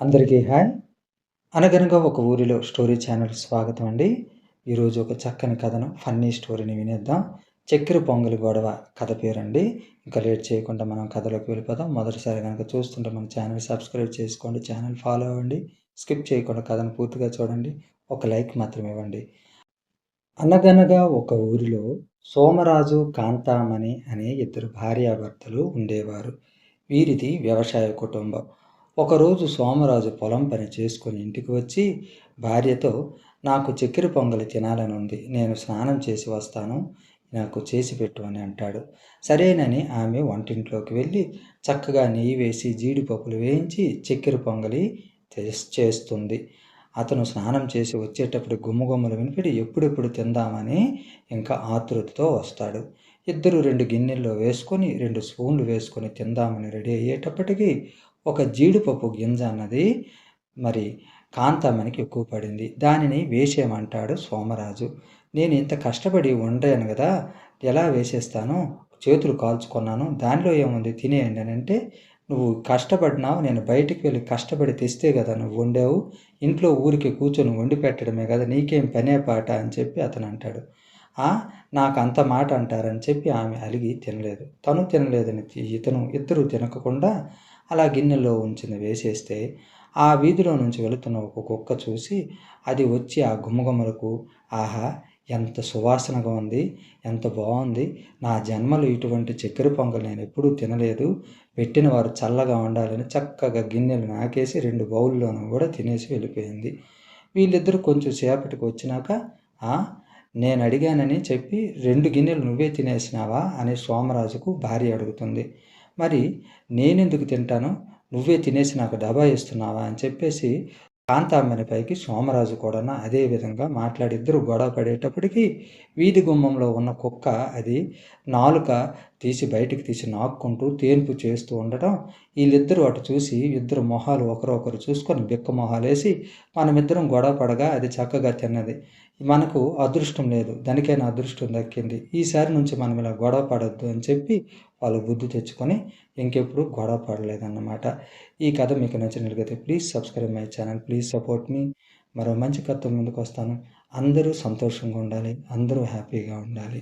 అందరికీ హాయ్. అనగనగా ఒక ఊరిలో స్టోరీ ఛానల్ స్వాగతం అండి. ఈరోజు ఒక చక్కని కథను ఫన్నీ స్టోరీని వినేద్దాం. చక్కెర పొంగలి గొడవ కథ పేరండి. ఇంకా లేట్ చేయకుండా మనం కథలోకి వెళ్ళిపోదాం. మొదటిసారి కనుక చూస్తుంటే మన ఛానల్ సబ్స్క్రైబ్ చేసుకోండి ఛానల్ ఫాలో అవ్వండి. స్కిప్ చేయకుండా కథను పూర్తిగా చూడండి. ఒక లైక్ మాత్రం ఇవ్వండి. అనగనగా ఒక ఊరిలో సోమరాజు కాంతామణి అనే ఇద్దరు భార్యాభర్తలు ఉండేవారు. వీరిది వ్యవసాయ కుటుంబం. ఒకరోజు సోమరాజు పొలం పని చేసుకుని ఇంటికి వచ్చి భార్యతో నాకు చక్కెర పొంగలి తినాలని ఉంది. నేను స్నానం చేసి వస్తాను. నాకు చేసి పెట్టు అని అంటాడు. సరేనని ఆమె వంటింట్లోకి వెళ్ళి చక్కగా నెయ్యి వేసి జీడిపప్పులు వేయించి చక్కెర పొంగలి చేస్తుంది. అతను స్నానం చేసి వచ్చేటప్పుడు గుమ్మగుమ్మలు వినిపిడి ఎప్పుడెప్పుడు తిందామని ఇంకా ఆతృతతో వస్తాడు. ఇద్దరు రెండు గిన్నెల్లో వేసుకొని రెండు స్పూన్లు వేసుకొని తిందామని రెడీ అయ్యేటప్పటికీ ఒక జీడిపప్పు గింజ అన్నది మరి కాంతమ్మనికి ఎక్కువ పడింది. దానిని వేసేయమంటాడు సోమరాజు. నేను ఇంత కష్టపడి వండాను కదా ఎలా వేసేస్తాను? చేతులు కాల్చుకున్నాను. దానిలో ఏముంది? తినేయండి అని అంటే నువ్వు కష్టపడినావు నేను బయటికి వెళ్ళి కష్టపడి తెస్తే కదా నువ్వు వండావు. ఇంట్లో ఊరికి కూర్చొని వండి పెట్టడమే కదా నీకేం పనే పాట అని చెప్పి అతను అంటాడు. నాకు అంత మాట అంటారని చెప్పి ఆమె అలిగి తినలేదు. తను తినలేదని ఇతను ఇద్దరు తినకుండా అలా గిన్నెలో ఉంచింది వేసేస్తే ఆ వీధిలో నుంచి వెళుతున్న ఒక కుక్క చూసి అది వచ్చి ఆ గుమ్మగుమ్మలకు ఆహా ఎంత సువాసనగా ఉంది ఎంత బాగుంది. నా జన్మలో ఇటువంటి చక్కెర పొంగల్ నేను ఎప్పుడూ తినలేదు. పెట్టిన వారు చల్లగా ఉండాలని చక్కగా గిన్నెలు నాకేసి రెండు బౌల్లోనూ కూడా తినేసి వెళ్ళిపోయింది. వీళ్ళిద్దరూ కొంచెం సేపటికి వచ్చినాక నేను అడిగానని చెప్పి రెండు గిన్నెలు నువ్వే తినేసినావా? అని సోమరాజుకు భార్య అడుగుతుంది. మరి నేనెందుకు తింటాను? నువ్వే తినేసి నాకు డబా ఇస్తున్నావా అని చెప్పేసి కాంతామ్మని పైకి సోమరాజు కూడా అదే విధంగా మాట్లాడి ఇద్దరు గొడవ పడేటప్పటికీ వీధి గుమ్మంలో ఉన్న కుక్క అది నాలుక తీసి బయటికి తీసి నాక్కుంటూ తేన్పు చేస్తూ ఉండటం వీళ్ళిద్దరూ అటు చూసి ఇద్దరు మొహాలు ఒకరొకరు చూసుకొని బిక్క మొహాలేసి మనమిద్దరం గొడవ పడగా అది చక్కగా తిన్నది. మనకు అదృష్టం లేదు. దానికైనా అదృష్టం దక్కింది. ఈసారి నుంచి మనం ఇలా గొడవ పడద్దు అని చెప్పి వాళ్ళు బుద్ధి తెచ్చుకొని ఇంకెప్పుడు గొడవ పడలేదన్నమాట. ఈ కథ మీకు నచ్చినట్లయితే please subscribe my channel please support me. మరో మంచి కథ ముందుకు వస్తాను అందరూ సంతోషంగా ఉండాలి అందరూ హ్యాపీగా ఉండాలి.